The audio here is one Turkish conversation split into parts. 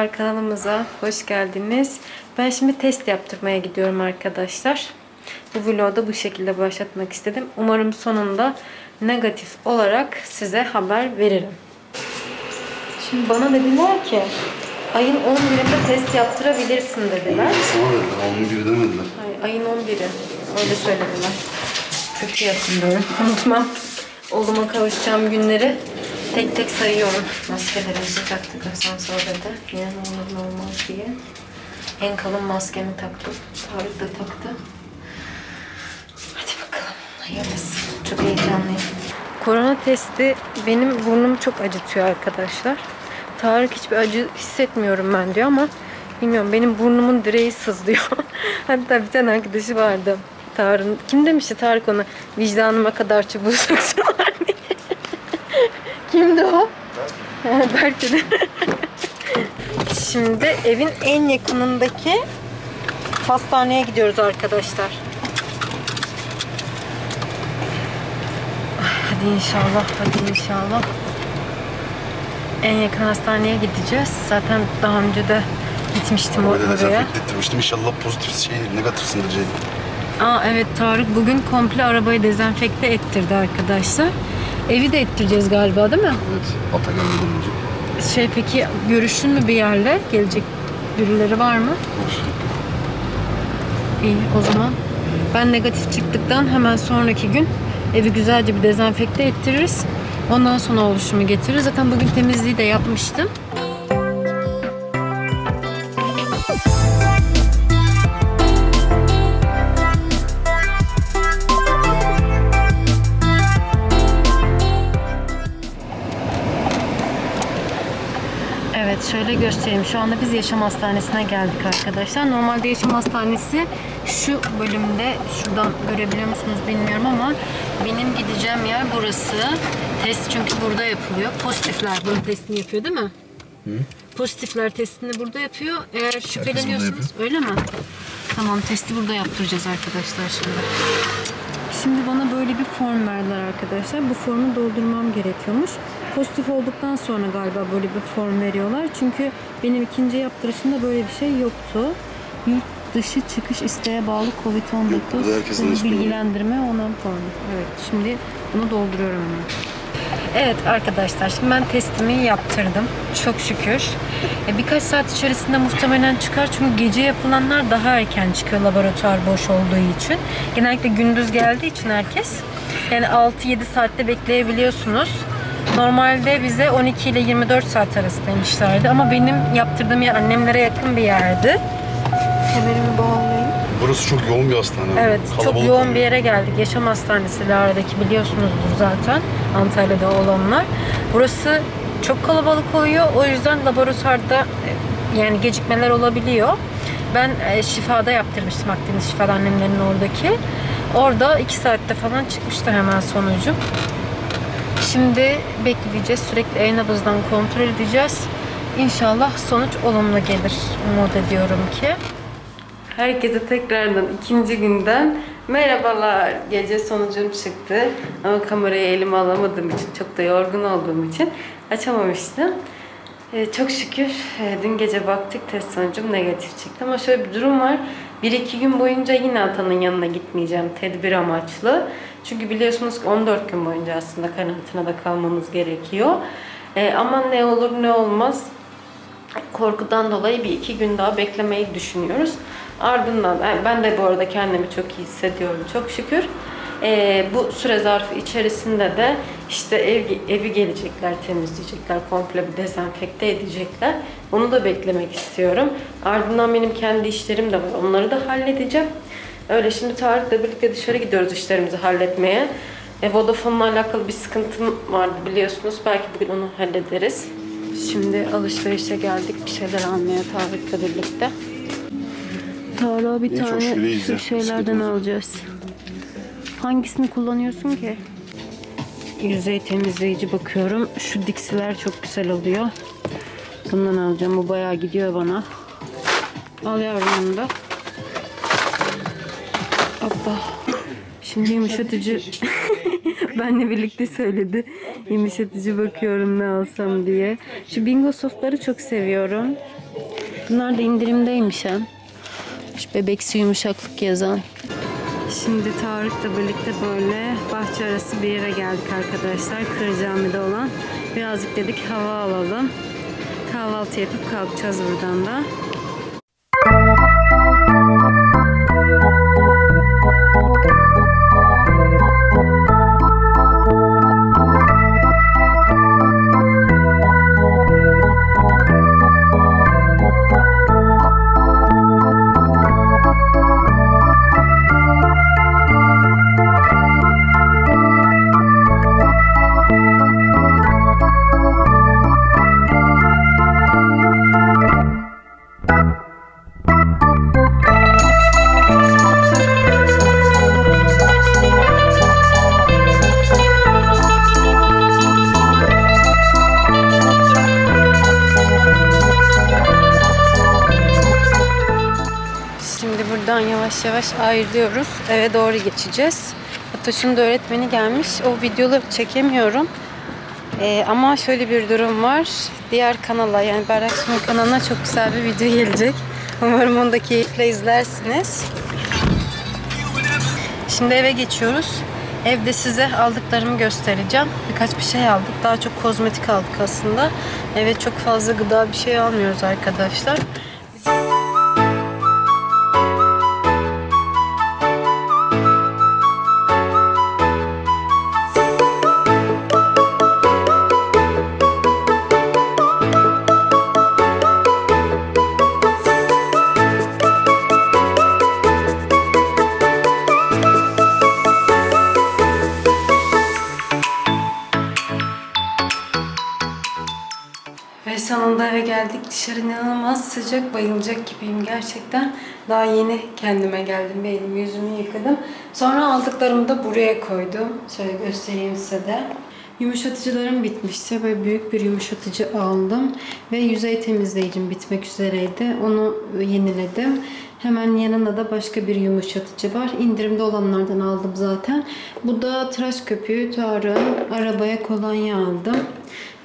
Merhabalar kanalımıza hoş geldiniz. Ben şimdi test yaptırmaya gidiyorum arkadaşlar. Bu vlogu da bu şekilde başlatmak istedim. Umarım sonunda negatif olarak size haber veririm. Şimdi bana dediler ki ayın 11'inde test yaptırabilirsin dediler. Sana dediler, 11 demediler. Hayır, ayın 11'i. Öyle söylediler. İyi hatırlıyorum. Unutmam. Oğluma kavuşacağım günleri tek tek sayıyorum. Maskelerimizi taktık asansörde de. Yine ne olur ne olmaz diye. En kalın maskemi taktım. Tarık da taktı. Hadi bakalım. Hayırlısı. Çok heyecanlıyım. Korona testi benim burnumu çok acıtıyor arkadaşlar. Tarık hiçbir acı hissetmiyorum ben diyor ama bilmiyorum benim burnumun direği sızlıyor. Hatta bir tane arkadaşı vardı. Tarık'ın kim demişti Tarık ona vicdanıma kadar çubuğu soksunlar. Kimdi o? Belki de. Şimdi evin en yakınındaki hastaneye gidiyoruz arkadaşlar. Hadi inşallah, hadi inşallah. En yakın hastaneye gideceğiz. Zaten daha önce de gitmiştim Böyle oraya. dezenfekte ettirmiştim. İnşallah pozitif şey, negatifsindir Ceylin. Aa evet Tarık bugün komple arabayı dezenfekte ettirdi arkadaşlar. Evi de ettireceğiz galiba değil mi? Evet, ata gelmeden önce. Şey peki görüştün mü bir yerle? Gelecek birileri var mı? İyi o zaman ben negatif çıktıktan hemen sonraki gün evi güzelce bir dezenfekte ettiririz. Ondan sonra oluşumu getiririz. Zaten bugün temizliği de yapmıştım. Şöyle göstereyim. Şu anda biz yaşam hastanesine geldik arkadaşlar. Normalde yaşam hastanesi şu bölümde şuradan görebiliyor musunuz bilmiyorum ama benim gideceğim yer burası. Test çünkü burada yapılıyor. Pozitifler bunun testini yapıyor değil mi? Pozitifler testini burada yapıyor. Eğer şüpheleniyorsunuz öyle mi? Tamam testi burada yaptıracağız arkadaşlar şimdi. Şimdi bana böyle bir form verdiler arkadaşlar. Bu formu doldurmam gerekiyormuş. Pozitif olduktan sonra galiba böyle bir form veriyorlar. Çünkü benim ikinci yaptırışımda böyle bir şey yoktu. Yurt dışı çıkış isteğe bağlı COVID-19 burada herkesin isteği. bilgilendirme onam formu. Evet şimdi bunu dolduruyorum hemen. Evet arkadaşlar şimdi ben testimi yaptırdım. Çok şükür. E, Birkaç saat içerisinde muhtemelen çıkar. Çünkü gece yapılanlar daha erken çıkıyor laboratuvar boş olduğu için. Genellikle gündüz geldiği için herkes. Yani 6-7 saatte bekleyebiliyorsunuz. Normalde bize 12 ile 24 saat arası demişlerdi. Ama benim yaptırdığım yer annemlere yakın bir yerdi. Kemerimi bağlayayım. Burası çok yoğun bir hastane. Evet, çok Kalabalık yoğun oluyor. bir yere geldik. Yaşam Hastanesi Lara'daki biliyorsunuzdur zaten. Antalya'da olanlar. Burası çok kalabalık oluyor. O yüzden laboratuvarda yani gecikmeler olabiliyor. Ben e, şifada yaptırmıştım Akdeniz Şifa'da annemlerin oradaki. Orada 2 saatte falan çıkmıştı hemen sonucum. Şimdi bekleyeceğiz. Sürekli e-nabızdan kontrol edeceğiz. İnşallah sonuç olumlu gelir. Umut ediyorum ki. Herkese tekrardan ikinci günden merhabalar. Gece sonucum çıktı ama kamerayı elime alamadığım için, çok da yorgun olduğum için açamamıştım. Ee, çok şükür e, dün gece baktık test sonucum negatif çıktı ama şöyle bir durum var. 1-2 gün boyunca yine atanın yanına gitmeyeceğim tedbir amaçlı. Çünkü biliyorsunuz ki 14 gün boyunca aslında karantinada kalmamız gerekiyor. Ee, ama ne olur ne olmaz korkudan dolayı bir iki gün daha beklemeyi düşünüyoruz. Ardından ben de bu arada kendimi çok iyi hissediyorum çok şükür. Ee, bu süre zarfı içerisinde de işte ev, evi gelecekler, temizleyecekler, komple bir dezenfekte edecekler. Onu da beklemek istiyorum. Ardından benim kendi işlerim de var. Onları da halledeceğim. Öyle şimdi Tarık'la birlikte dışarı gidiyoruz işlerimizi halletmeye. E, Vodafone'la alakalı bir sıkıntım vardı biliyorsunuz. Belki bugün onu hallederiz. Şimdi alışverişe geldik bir şeyler almaya Tarık'la birlikte. Tarık'a bir çok tane şu şeylerden alacağız. Hangisini kullanıyorsun ki? Yüzey temizleyici bakıyorum. Şu diksiler çok güzel oluyor. Bundan alacağım. Bu bayağı gidiyor bana. Al yavrum bunu da. Hoppa. Şimdi yumuşatıcı Benle birlikte söyledi. Yumuşatıcı bakıyorum ne alsam diye. Şu bingo softları çok seviyorum. Bunlar da indirimdeymiş ha. Şu bebeksi yumuşaklık yazan. Şimdi Tarık'la birlikte böyle bahçe arası bir yere geldik arkadaşlar. Kır Cami'de olan. Birazcık dedik hava alalım. Kahvaltı yapıp kalkacağız buradan da. Buradan yavaş yavaş ayrılıyoruz. Eve doğru geçeceğiz. Fatoş'un da öğretmeni gelmiş. O videoları çekemiyorum. Ee, ama şöyle bir durum var. Diğer kanala yani Berrak Sunum kanalına çok güzel bir video gelecek. Umarım onu da keyifle izlersiniz. Şimdi eve geçiyoruz. Evde size aldıklarımı göstereceğim. Birkaç bir şey aldık. Daha çok kozmetik aldık aslında. Evet çok fazla gıda bir şey almıyoruz arkadaşlar. Ve Dışarı inanılmaz sıcak, bayılacak gibiyim gerçekten. Daha yeni kendime geldim. Elimi yüzümü yıkadım. Sonra aldıklarımı da buraya koydum. Şöyle göstereyim size de. Yumuşatıcılarım bitmişti. Böyle büyük bir yumuşatıcı aldım. Ve yüzey temizleyicim bitmek üzereydi. Onu yeniledim. Hemen yanında da başka bir yumuşatıcı var. İndirimde olanlardan aldım zaten. Bu da tıraş köpüğü Tarık'ın arabaya kolonya aldım.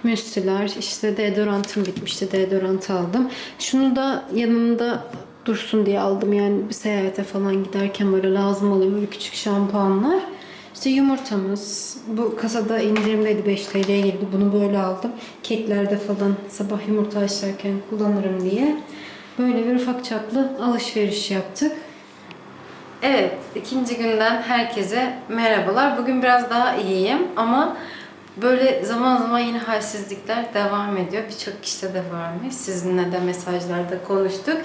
Müstüler, işte deodorantım bitmişti. Deodorant aldım. Şunu da yanımda dursun diye aldım. Yani bir seyahate falan giderken böyle lazım oluyor. Böyle küçük şampuanlar. İşte yumurtamız. Bu kasada indirimdeydi 5 TL'ye girdi. Bunu böyle aldım. Keklerde falan sabah yumurta haşlarken kullanırım diye. Böyle bir ufak çaplı alışveriş yaptık. Evet, ikinci günden herkese merhabalar. Bugün biraz daha iyiyim ama böyle zaman zaman yine halsizlikler devam ediyor. Birçok kişide de varmış. Sizinle de mesajlarda konuştuk.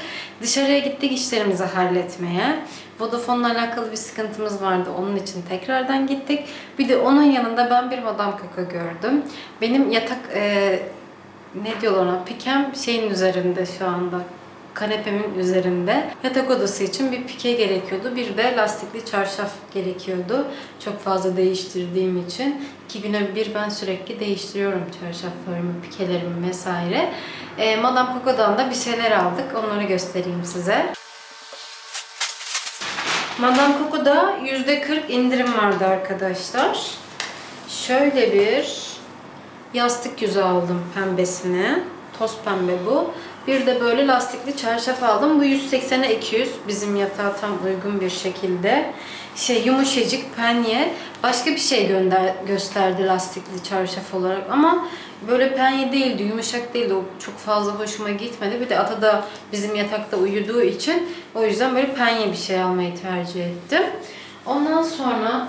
Dışarıya gittik işlerimizi halletmeye. Vodafone'la alakalı bir sıkıntımız vardı. Onun için tekrardan gittik. Bir de onun yanında ben bir Madame Coco gördüm. Benim yatak e, ne diyorlar ona? Pikem şeyin üzerinde şu anda kanepemin üzerinde. Yatak odası için bir pike gerekiyordu. Bir de lastikli çarşaf gerekiyordu. Çok fazla değiştirdiğim için. iki güne bir ben sürekli değiştiriyorum çarşaflarımı, pikelerimi vesaire. Ee, Madame Coco'dan da bir şeyler aldık. Onları göstereyim size. Madame Coco'da %40 indirim vardı arkadaşlar. Şöyle bir yastık yüzü aldım pembesini. Toz pembe bu. Bir de böyle lastikli çarşaf aldım. Bu 180'e 200. Bizim yatağa tam uygun bir şekilde. Şey yumuşacık penye. Başka bir şey gönder gösterdi lastikli çarşaf olarak ama böyle penye değildi, yumuşak değildi. O çok fazla hoşuma gitmedi. Bir de ata da bizim yatakta uyuduğu için o yüzden böyle penye bir şey almayı tercih ettim. Ondan sonra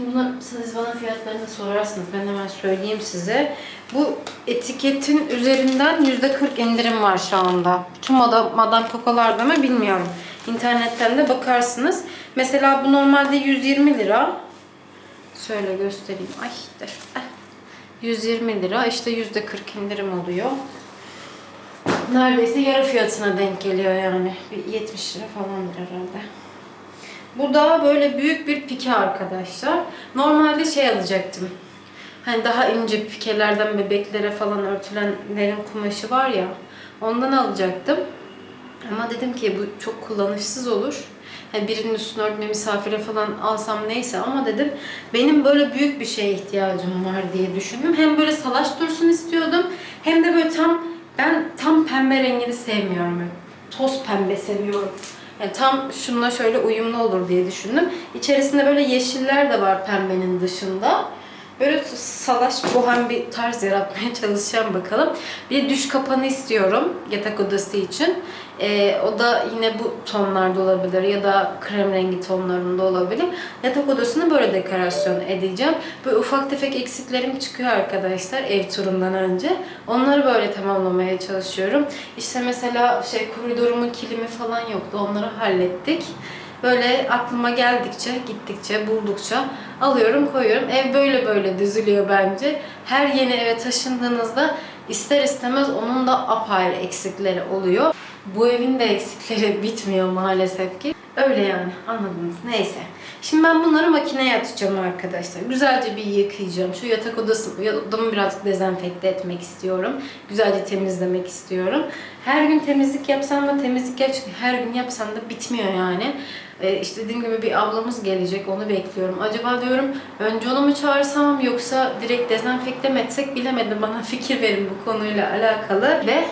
Şimdi bunlar siz bana fiyatlarını sorarsınız. Ben hemen söyleyeyim size. Bu etiketin üzerinden %40 indirim var şu anda. Bütün Madame, Madame Coco'larda mı bilmiyorum. İnternetten de bakarsınız. Mesela bu normalde 120 lira. Şöyle göstereyim. Ay dur. Eh. 120 lira. İşte %40 indirim oluyor. Neredeyse yarı fiyatına denk geliyor yani. Bir 70 lira falandır herhalde. Bu da böyle büyük bir pike arkadaşlar. Normalde şey alacaktım. Hani daha ince pikelerden bebeklere falan örtülenlerin kumaşı var ya. Ondan alacaktım. Ama dedim ki bu çok kullanışsız olur. hani birinin üstünü örtme misafire falan alsam neyse ama dedim benim böyle büyük bir şeye ihtiyacım var diye düşündüm. Hem böyle salaş dursun istiyordum hem de böyle tam ben tam pembe rengini sevmiyorum. Toz pembe seviyorum. Yani tam şununla şöyle uyumlu olur diye düşündüm. İçerisinde böyle yeşiller de var pembenin dışında. Böyle salaş bohem bir tarz yaratmaya çalışacağım bakalım. Bir düş kapanı istiyorum yatak odası için. Ee, o da yine bu tonlarda olabilir ya da krem rengi tonlarında olabilir. Yatak odasını böyle dekorasyon edeceğim. Böyle ufak tefek eksiklerim çıkıyor arkadaşlar ev turundan önce. Onları böyle tamamlamaya çalışıyorum. İşte mesela şey koridorumun kilimi falan yoktu. Onları hallettik. Böyle aklıma geldikçe, gittikçe, buldukça alıyorum, koyuyorum. Ev böyle böyle düzülüyor bence. Her yeni eve taşındığınızda ister istemez onun da apayrı eksikleri oluyor. Bu evin de eksikleri bitmiyor maalesef ki. Öyle yani anladınız. Neyse. Şimdi ben bunları makineye atacağım arkadaşlar. Güzelce bir yıkayacağım. Şu yatak odası, odamı birazcık dezenfekte etmek istiyorum. Güzelce temizlemek istiyorum. Her gün temizlik yapsam da temizlik gerçekten her gün yapsam da bitmiyor yani. Ee, işte dediğim gibi bir ablamız gelecek onu bekliyorum. Acaba diyorum önce onu mu çağırsam yoksa direkt dezenfekte mi etsek bilemedim. Bana fikir verin bu konuyla alakalı. Ve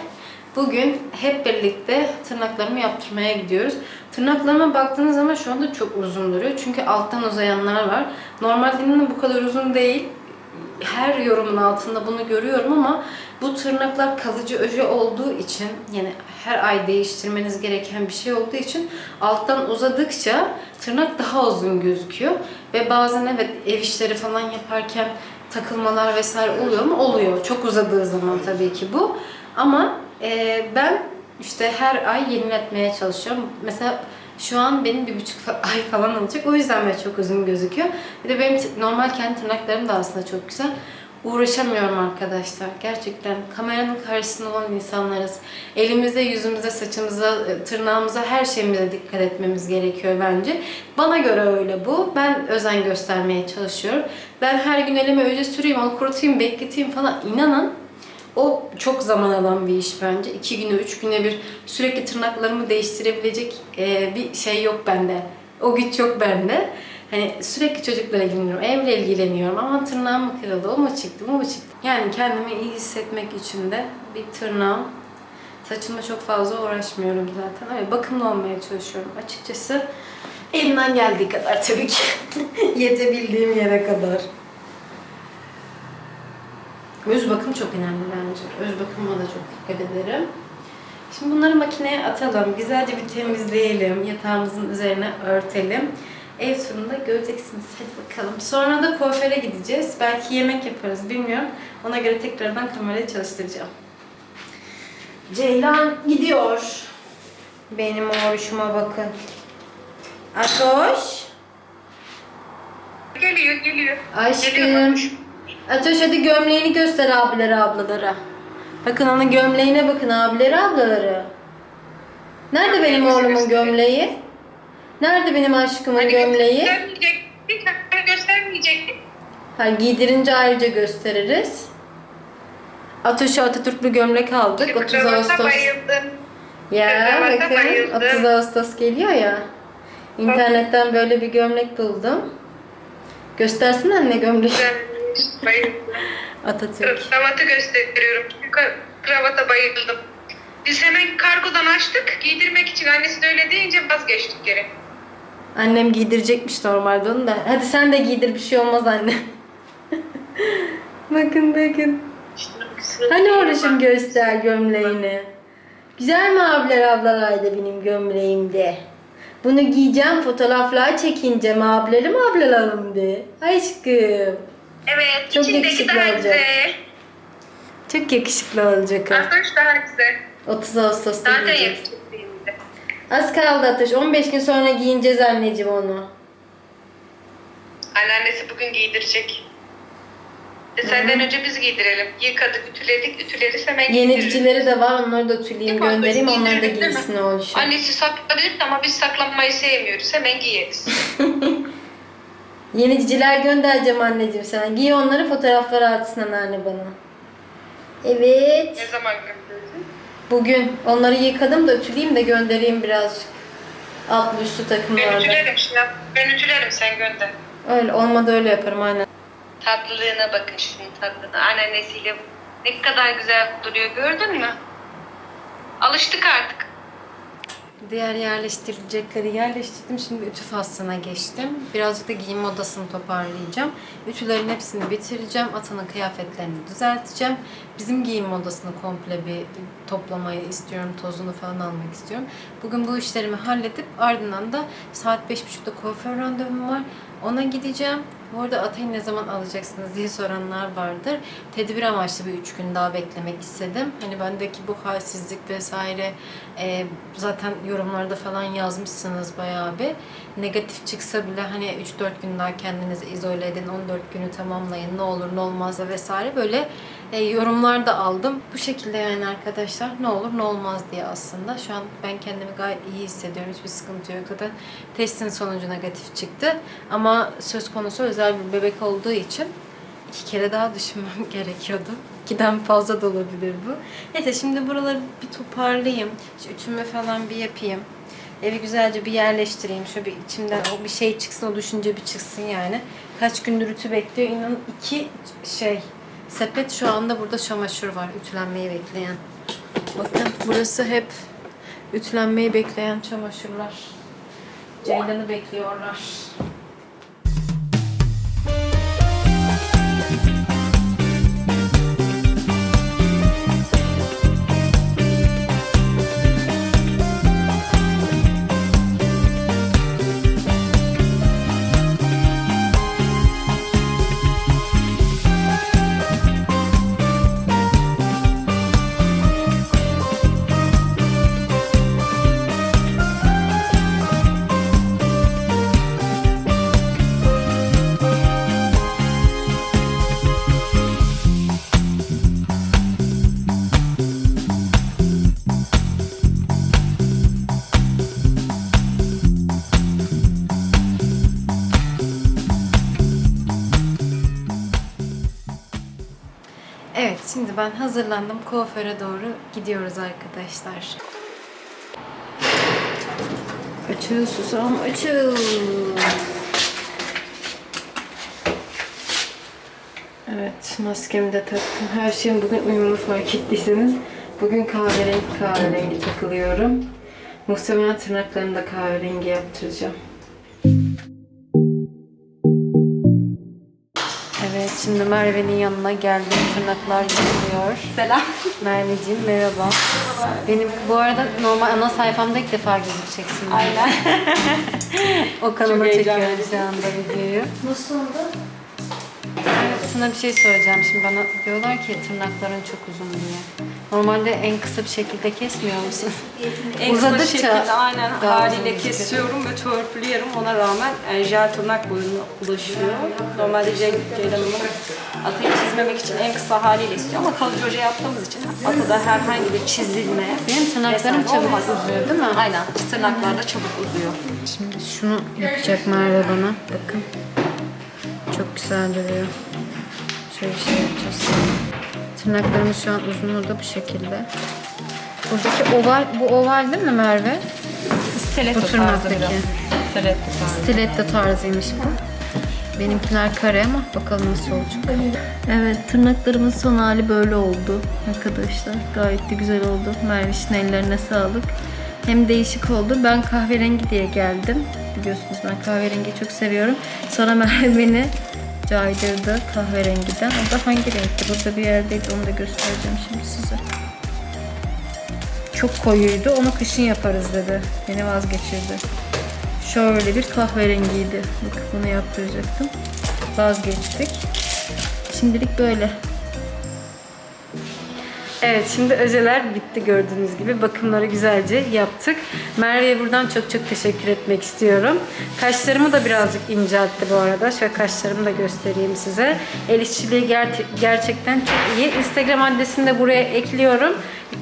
Bugün hep birlikte tırnaklarımı yaptırmaya gidiyoruz. Tırnaklarıma baktığınız zaman şu anda çok uzun duruyor. Çünkü alttan uzayanlar var. Normalde bu kadar uzun değil. Her yorumun altında bunu görüyorum ama bu tırnaklar kalıcı öje olduğu için yani her ay değiştirmeniz gereken bir şey olduğu için alttan uzadıkça tırnak daha uzun gözüküyor. Ve bazen evet ev işleri falan yaparken takılmalar vesaire oluyor mu? Oluyor. Çok uzadığı zaman tabii ki bu. Ama e, ben işte her ay yeniletmeye çalışıyorum. Mesela şu an benim bir buçuk ay falan olacak. O yüzden böyle çok uzun gözüküyor. Bir de benim normal kendi tırnaklarım da aslında çok güzel. Uğraşamıyorum arkadaşlar. Gerçekten kameranın karşısında olan insanlarız. Elimize, yüzümüze, saçımıza, e, tırnağımıza, her şeyimize dikkat etmemiz gerekiyor bence. Bana göre öyle bu. Ben özen göstermeye çalışıyorum. Ben her gün elime öyle süreyim, onu kurutayım, bekleteyim falan. İnanın o çok zaman alan bir iş bence. İki güne, üç güne bir sürekli tırnaklarımı değiştirebilecek e, bir şey yok bende. O güç yok bende. Hani sürekli çocuklara ilgileniyorum, evle ilgileniyorum. Ama tırnağım mı kırıldı, o mu çıktı, bu mu çıktı? Yani kendimi iyi hissetmek için de bir tırnağım. Saçıma çok fazla uğraşmıyorum zaten. Öyle bakımlı olmaya çalışıyorum açıkçası. Elimden geldiği kadar tabii ki. Yetebildiğim yere kadar. Öz bakım çok önemli bence. Öz bakıma da çok dikkat ederim. Şimdi bunları makineye atalım. Güzelce bir temizleyelim. Yatağımızın üzerine örtelim. Ev turunda göreceksiniz. Hadi bakalım. Sonra da kuaföre gideceğiz. Belki yemek yaparız bilmiyorum. Ona göre tekrardan kamerayı çalıştıracağım. Ceylan gidiyor. Benim oğluşuma bakın. Atoş. Geliyor, geliyor. Aşkım. Geliyor. Atoş hadi gömleğini göster abilere ablalara. Bakın onun gömleğine bakın abileri ablaları. Nerede benim oğlumun gömleği? Nerede benim aşkımın Hani gömleği? Göstermeyecek. Bir tane göstermeyecek. Ha, giydirince ayrıca gösteririz. Atoş'a Atatürklü gömlek aldık. 30 Kravata Ağustos. bayıldım. Ya bakın bayıldım. 30 Ağustos geliyor ya. İnternetten böyle bir gömlek buldum. Göstersin anne gömleği. Bayıldım. Atatürk. Kravatı gösteriyorum. Çünkü kravata bayıldım. Biz hemen kargodan açtık. Giydirmek için annesi de öyle deyince vazgeçtik geri. Annem giydirecekmiş normalde onu da. Hadi sen de giydir bir şey olmaz anne. bakın bakın. Hani oruçum göster gömleğini. Güzel mi abiler ablalar da benim gömleğimde? Bunu giyeceğim fotoğraflar çekineceğim abilerim ablalarım de. Aşkım. Evet, Çok yakışıklı daha olacak. güzel. Çok yakışıklı olacak. Arkadaş daha güzel. 30 Ağustos'ta Zaten giyeceğiz. yakışıklıydı. Az kaldı Ateş. 15 gün sonra giyineceğiz anneciğim onu. Anneannesi bugün giydirecek. E senden önce biz giydirelim. Yıkadık, ütüledik, ütüleriz hemen giydiririz. Yenilicileri de var. Onları da tüleyeyim Yapalım, göndereyim. Onlar da giydirelim, değil mi? giysin oğluşum. Annesi saklayabilir ama biz saklanmayı sevmiyoruz. Hemen giyeriz. Yeniciler göndereceğim anneciğim sana. Giy onları fotoğrafları atsın anne bana. Evet. ne zaman gönderirsin? Bugün onları yıkadım da ütüleyeyim de göndereyim birazcık. Altlı üstü Ben takımlarda. ütülerim şey yap. Ben ütülerim sen gönder. Öyle olmadı öyle yaparım aynen. Tatlılığına bakın şunun tatlılığına. Anneannesiyle ne kadar güzel duruyor gördün mü? Alıştık artık. Diğer yerleştirilecekleri yerleştirdim. Şimdi ütü faslına geçtim. Birazcık da giyinme odasını toparlayacağım. Ütülerin hepsini bitireceğim. Atanın kıyafetlerini düzelteceğim. Bizim giyinme odasını komple bir toplamayı istiyorum. Tozunu falan almak istiyorum. Bugün bu işlerimi halledip ardından da saat 5.30'da kuaför randevum var. Ona gideceğim. Bu arada Atay'ı ne zaman alacaksınız diye soranlar vardır. Tedbir amaçlı bir üç gün daha beklemek istedim. Hani bendeki bu halsizlik vesaire e, zaten yorumlarda falan yazmışsınız bayağı bir. Negatif çıksa bile hani 3-4 gün daha kendinizi izole edin, 14 günü tamamlayın, ne olur ne olmaz vesaire böyle e, yorumlar da aldım. Bu şekilde yani arkadaşlar ne olur ne olmaz diye aslında. Şu an ben kendimi gayet iyi hissediyorum. Hiçbir sıkıntı yok. Zaten testin sonucu negatif çıktı. Ama söz konusu özel bir bebek olduğu için iki kere daha düşünmem gerekiyordu. İkiden fazla da olabilir bu. Neyse şimdi buraları bir toparlayayım. Şu ütümü falan bir yapayım. Evi güzelce bir yerleştireyim. Şöyle bir içimden o bir şey çıksın, o düşünce bir çıksın yani. Kaç gündür ütü bekliyor. İnanın iki şey sepet şu anda burada çamaşır var. Ütülenmeyi bekleyen. Bakın burası hep ütülenmeyi bekleyen çamaşırlar. Ceylan'ı bekliyorlar. Evet, şimdi ben hazırlandım. Kuaföre doğru gidiyoruz arkadaşlar. Açıl susam, açıl. Evet, maskemi de taktım. Her şeyim bugün uyumlu fark ettiyseniz. Bugün kahverengi kahverengi takılıyorum. Muhtemelen tırnaklarımı da kahverengi yaptıracağım. Şimdi Merve'nin yanına geldim. Tırnaklar yapılıyor. Selam. Merveciğim merhaba. Benim bu arada normal ana sayfamda ilk defa gözükeceksin. Aynen. O kanala Çok çekiyorum şu anda videoyu. Nasıl oldu? Sana bir şey söyleyeceğim. Şimdi bana diyorlar ki tırnakların çok uzun diye. Normalde en kısa bir şekilde kesmiyor musun? En kısa Uzadıkça şekilde aynen daha haliyle kesiyorum ve törpülüyorum. Ona rağmen yani jel tırnak boyuna ulaşıyor. Normalde jel, Ceylan'ın atayı çizmemek için en kısa haliyle istiyor ama kalıcı oje yaptığımız için atada herhangi bir çizilme Benim tırnaklarım vesaire çabuk olmaz. uzuyor değil mi? Aynen. Tırnaklar da çabuk uzuyor. Şimdi şunu yapacak Merve bana. Bakın. Çok güzel duruyor. Şöyle bir şey yapacağız. Tırnaklarımız şu an uzunluğu da bu şekilde. Buradaki oval, bu oval değil mi Merve? Stiletto tırnaktaki. Stiletto tarzı. Stiletto tarzıymış bu. Benimkiler kare ama bakalım nasıl olacak. Evet tırnaklarımın son hali böyle oldu arkadaşlar. Gayet de güzel oldu. Merviş'in ellerine sağlık. Hem değişik oldu. Ben kahverengi diye geldim. Biliyorsunuz ben kahverengiyi çok seviyorum. Sonra Merve beni caydırdı kahverengiden. O da hangi renkti? Burada bir yerdeydi. Onu da göstereceğim şimdi size. Çok koyuydu. Onu kışın yaparız dedi. Beni vazgeçirdi. Şöyle bir kahverengiydi. Bak bunu yaptıracaktım. Vazgeçtik. Şimdilik böyle. Evet şimdi özeler bitti gördüğünüz gibi. Bakımları güzelce yaptık. Merve'ye buradan çok çok teşekkür etmek istiyorum. Kaşlarımı da birazcık inceltti bu arada. Şöyle kaşlarımı da göstereyim size. El işçiliği ger- gerçekten çok iyi. Instagram adresini de buraya ekliyorum.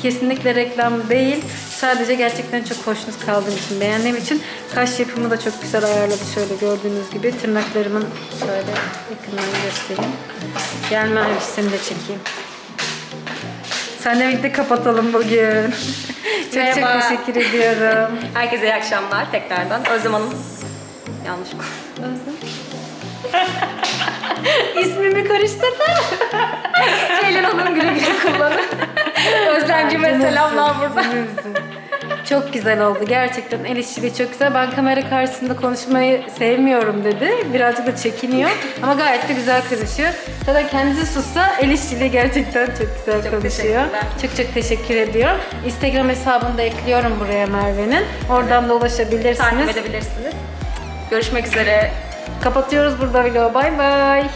Kesinlikle reklam değil. Sadece gerçekten çok hoşnut kaldığım için, beğendiğim için kaş yapımı da çok güzel ayarladı. Şöyle gördüğünüz gibi tırnaklarımın şöyle yakından göstereyim. Gel Merve seni de çekeyim. Seninle birlikte kapatalım bugün. çok Merhaba. çok teşekkür ediyorum. Herkese iyi akşamlar tekrardan. Özlem Hanım. Yanlış Özlem. İsmimi karıştırdılar. Ceylan Hanım güle güle kullanın. Özlemcime selamlar burada. Çok güzel oldu. Gerçekten el işçiliği çok güzel. Ben kamera karşısında konuşmayı sevmiyorum dedi. Birazcık da çekiniyor. Ama gayet de güzel konuşuyor. Zaten kendisi sussa el işçiliği gerçekten çok güzel Çok konuşuyor. Çok çok teşekkür ediyorum. Instagram hesabını da ekliyorum buraya Merve'nin. Oradan da ulaşabilirsiniz. Takip edebilirsiniz. Görüşmek üzere. Kapatıyoruz burada vlogu. Bay bay.